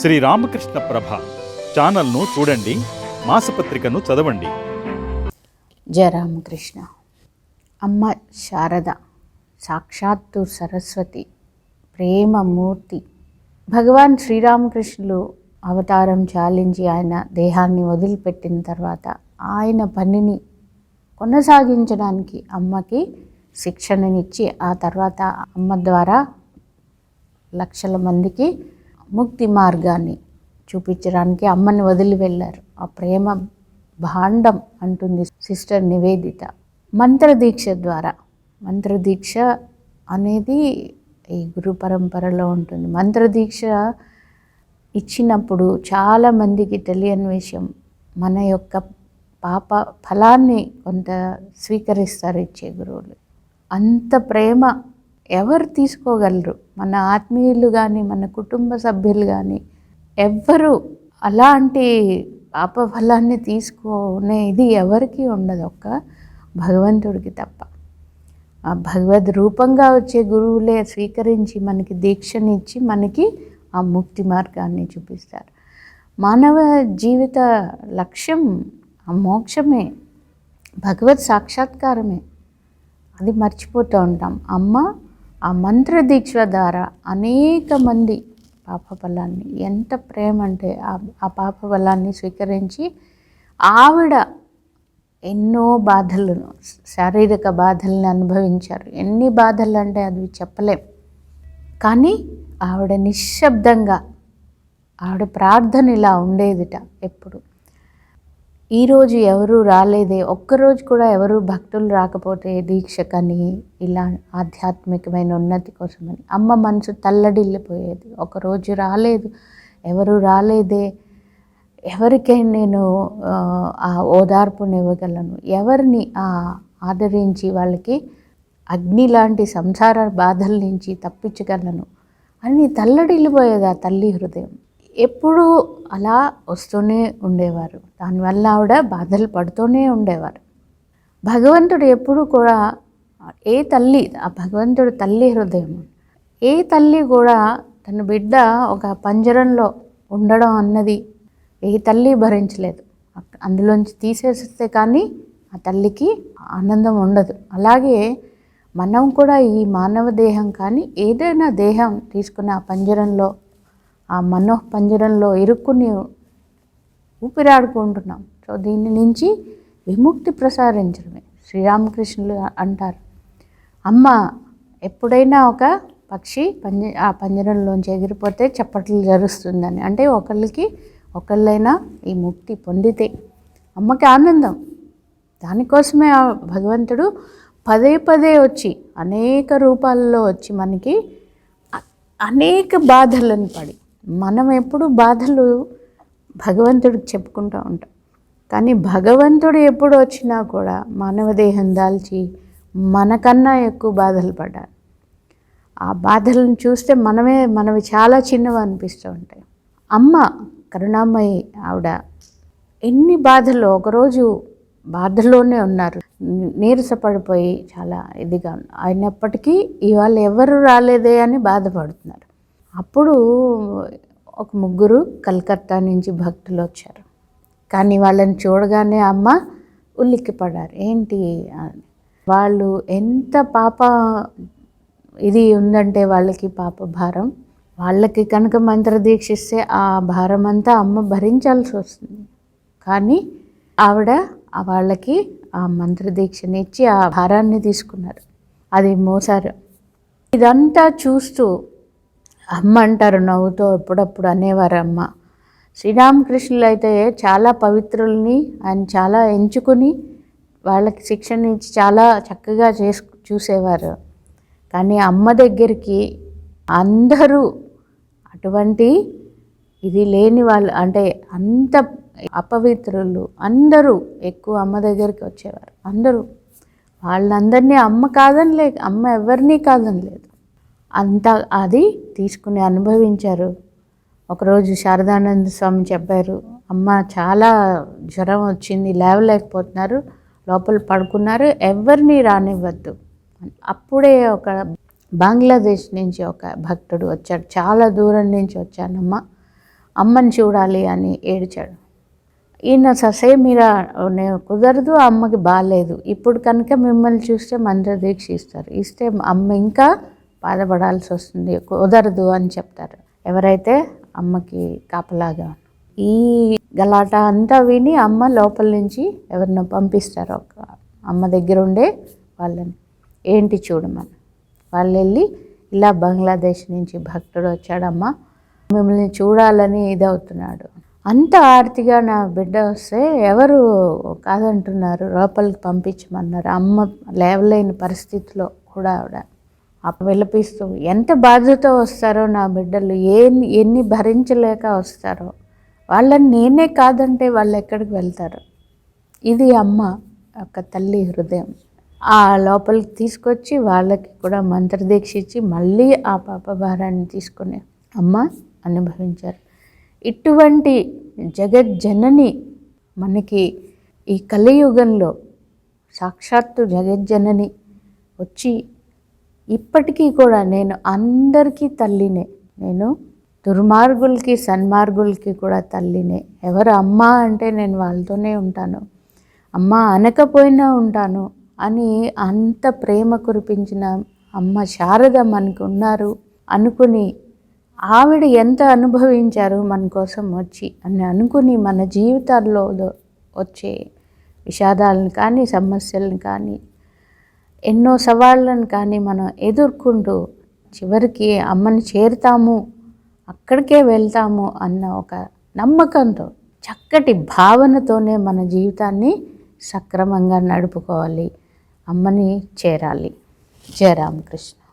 శ్రీ రామకృష్ణ ప్రభ ఛానల్ను చూడండి మాసపత్రికను చదవండి. జయ రామకృష్ణ. అమ్మ శారద సాక్షాత్తు సరస్వతి ప్రేమమూర్తి. భగవాన్ శ్రీరామకృష్ణులు అవతారం చాలించి ఆయన దేహాన్ని వదిలిపెట్టిన తర్వాత ఆయన పనిని కొనసాగించడానికి అమ్మకి శిక్షణనిచ్చి ఆ తర్వాత అమ్మ ద్వారా లక్షల మందికి ముక్తి మార్గాన్ని చూపించడానికి అమ్మని వదిలి వెళ్ళారు. ఆ ప్రేమ భాండం అంటుంది సిస్టర్ నివేదిత. మంత్రదీక్ష ద్వారా. మంత్రదీక్ష అనేది ఈ గురు పరంపరలో ఉంటుంది. మంత్రదీక్ష ఇచ్చినప్పుడు చాలామందికి తెలియని విషయం మన యొక్క పాప ఫలాన్ని కొంత స్వీకరిస్తారు ఇచ్చే గురువులు. అంత ప్రేమ ఎవరు తీసుకోగలరు? మన ఆత్మీయులు కానీ మన కుటుంబ సభ్యులు కానీ ఎవ్వరు అలాంటి పాపఫలాన్ని తీసుకునే తీసుకునేది ఎవరికీ ఉండదు. ఒక్క భగవంతుడికి తప్ప. ఆ భగవద్ రూపంగా వచ్చే గురువులే స్వీకరించి మనకి దీక్షనిచ్చి మనకి ఆ ముక్తి మార్గాన్ని చూపిస్తారు. మానవ జీవిత లక్ష్యం ఆ మోక్షమే. భగవత్ సాక్షాత్కారమే. అది మర్చిపోతూ ఉంటాం. అమ్మ ఆ మంత్ర దీక్ష ద్వారా అనేక మంది పాపబలాన్ని ఎంత ప్రేమ అంటే ఆ- ఆ పాప స్వీకరించి ఆవిడ ఎన్నో బాధలను శారీరక బాధలను అనుభవించారు. ఎన్ని బాధలు అంటే అది చెప్పలేం. కానీ ఆవిడ నిశ్శబ్దంగా ఆవిడ ప్రార్థన ఇలా ఉండేదిట ఎప్పుడు. ఈరోజు ఎవరు రాలేదే ఒక్కరోజు కూడా ఎవరు భక్తులు రాకపోతే దీక్షకని ఇలా ఆధ్యాత్మికమైన ఉన్నతి కోసమని. అమ్మ మనసు తల్లడిల్లిపోయేది. ఒకరోజు రాలేదు ఎవరు రాలేదే ఎవరికై నేను ఆ, ఆ ఓదార్పునివ్వగలను? ఎవరిని ఆ ఆదరించి వాళ్ళకి అగ్ని లాంటి సంసార బాధల నుంచి తప్పించగలను? అని తల్లడిల్లిపోయేది ఆ తల్లి హృదయం. ఎప్పుడూ అలా వస్తూనే ఉండేవారు. దానివల్ల ఆవిడ బాధలు పడుతూనే ఉండేవారు. భగవంతుడు ఎప్పుడు కూడా ఏ తల్లి ఆ భగవంతుడు తల్లి హృదయం ఏ తల్లి కూడా తన బిడ్డ ఒక పంజరంలో ఉండడం అన్నది ఏ తల్లి భరించలేదు. అందులోంచి తీసేస్తే కానీ ఆ తల్లికి ఆనందం ఉండదు. అలాగే మనం కూడా ఈ మానవ దేహం కానీ ఏదైనా దేహం తీసుకుని ఆ పంజరంలో ఆ మనో పంజరంలో ఇరుక్కుని ఊపిరాడుకుంటున్నాం. సో దీని నుంచి విముక్తి ప్రసారించడమే శ్రీరామకృష్ణులు అంటారు. అమ్మ ఎప్పుడైనా ఒక పక్షి పంజ ఆ పంజరంలోంచి ఎగిరిపోతే చప్పట్లు జరుస్తుందని. అంటే ఒకళ్ళకి ఒకళ్ళైనా ఈ ముక్తి పొందితే అమ్మకి ఆనందం. దానికోసమే ఆ భగవంతుడు పదే పదే వచ్చి అనేక రూపాల్లో వచ్చి మనకి అనేక బాధలను పడి మనం ఎప్పుడు బాధలు భగవంతుడికి చెప్పుకుంటూ ఉంటాం. కానీ భగవంతుడు ఎప్పుడు వచ్చినా కూడా మానవ దేహం దాల్చి మనకన్నా ఎక్కువ బాధలు పడ్డారు ఆ బాధలను చూస్తే మనమే మనవి చాలా చిన్నవి అనిపిస్తూ ఉంటాయి. అమ్మ కరుణామయి ఆవిడ ఎన్ని బాధలు ఒకరోజు బాధల్లోనే ఉన్నారు. నీ- నీరసపడిపోయి చాలా ఇదిగా ఉన్నారు. అయినప్పటికీ ఇవాళ ఎవరు రాలేదే అని బాధపడుతున్నారు. అప్పుడు ఒక ముగ్గురు కలకత్తా నుంచి భక్తులు వచ్చారు. కానీ వాళ్ళని చూడగానే అమ్మ ఉలిక్కిపడారు ఏంటి అని? వాళ్ళు ఎంత పాప ఇది ఉందంటే వాళ్ళకి పాప భారం. వాళ్ళకి కనుక మంత్ర దీక్షిస్తే ఆ భారం అంతా అమ్మ భరించాల్సి వస్తుంది. కానీ ఆవిడ వాళ్ళకి ఆ మంత్ర దీక్షని ఇచ్చి ఆ భారాన్ని తీసుకున్నారు. అది మోసారు. ఇదంతా చూస్తూ అమ్మ అంటారు నవ్వుతో ఎప్పుడప్పుడు అనేవారు అమ్మ. శ్రీరామకృష్ణులు అయితే చాలా పవిత్రుల్ని ఆయన చాలా ఎంచుకుని వాళ్ళకి శిక్షణ ఇచ్చి చాలా చక్కగా చేసు చూసేవారు. కానీ అమ్మ దగ్గరికి అందరూ అటువంటి ఇది లేని వాళ్ళు అంటే అంత అపవిత్రులు అందరూ ఎక్కువ అమ్మ దగ్గరికి వచ్చేవారు. అందరూ. వాళ్ళందరినీ అమ్మ కాదని లే అమ్మ ఎవరినీ కాదని లేదు అంత అది తీసుకుని అనుభవించారు. ఒకరోజు శారదానంద స్వామి చెప్పారు అమ్మ చాలా జ్వరం వచ్చింది లేవలేకపోతున్నారు లోపల పడుకున్నారు ఎవరిని రానివ్వద్దు. అప్పుడే ఒక బంగ్లాదేశ్ నుంచి ఒక భక్తుడు వచ్చాడు చాలా దూరం నుంచి వచ్చానమ్మ అమ్మని చూడాలి అని ఏడ్చాడు. ఈయన ససే మీరు నేను కుదరదు అమ్మకి బాగాలేదు ఇప్పుడు కనుక మిమ్మల్ని చూస్తే మంత్రదీక్ష ఇస్తారు ఇస్తే అమ్మ ఇంకా బాధపడాల్సి వస్తుంది. కుదరదు అని చెప్తారు. ఎవరైతే అమ్మకి కాపలాగా ఈ గలాట అంతా విని అమ్మ లోపల నుంచి ఎవరినో పంపిస్తారు. ఒక అమ్మ దగ్గర ఉండే వాళ్ళని. ఏంటి చూడమని. వాళ్ళు వెళ్ళి ఇలా బంగ్లాదేశ్ నుంచి భక్తుడు వచ్చాడమ్మా. మిమ్మల్ని చూడాలని ఇదవుతున్నాడు. అంత ఆర్తిగా నా బిడ్డ వస్తే ఎవరు కాదంటున్నారు. లోపలికి పంపించమన్నారు. అమ్మ లేవలేని పరిస్థితిలో కూడా ఆవిడ. విలపిస్తూ ఎంత బాధతో వస్తారో నా బిడ్డలు ఏ ఎన్ని భరించలేక వస్తారో. వాళ్ళని నేనే కాదంటే వాళ్ళు ఎక్కడికి వెళ్తారు? ఇది అమ్మ ఒక తల్లి హృదయం. ఆ లోపలికి తీసుకొచ్చి వాళ్ళకి కూడా మంత్రదీక్ష ఇచ్చి మళ్ళీ ఆ పాప భారాన్ని తీసుకుని అమ్మ అనుభవించారు. ఇటువంటి జగజ్జనని మనకి ఈ కలియుగంలో సాక్షాత్తు జగజ్జనని వచ్చి ఇప్పటికీ కూడా నేను అందరికీ తల్లినే. నేను దుర్మార్గులకి సన్మార్గులకి కూడా తల్లినే. ఎవరు అమ్మ అంటే నేను వాళ్ళతోనే ఉంటాను. అమ్మ అనకపోయినా ఉంటాను అని అంత ప్రేమ కురిపించిన అమ్మ శారద మనకు ఉన్నారు అనుకుని ఆవిడ ఎంత అనుభవించారు మన కోసం వచ్చి అని అనుకుని మన జీవితాల్లో వచ్చే విషాదాలను కానీ సమస్యలను కానీ ఎన్నో సవాళ్ళను కానీ మనం ఎదుర్కొంటూ చివరికి అమ్మని చేరుతాము అక్కడికే వెళ్తాము అన్న ఒక నమ్మకంతో చక్కటి భావనతోనే మన జీవితాన్ని సక్రమంగా నడుపుకోవాలి. అమ్మని చేరాలి. జయ రామకృష్ణ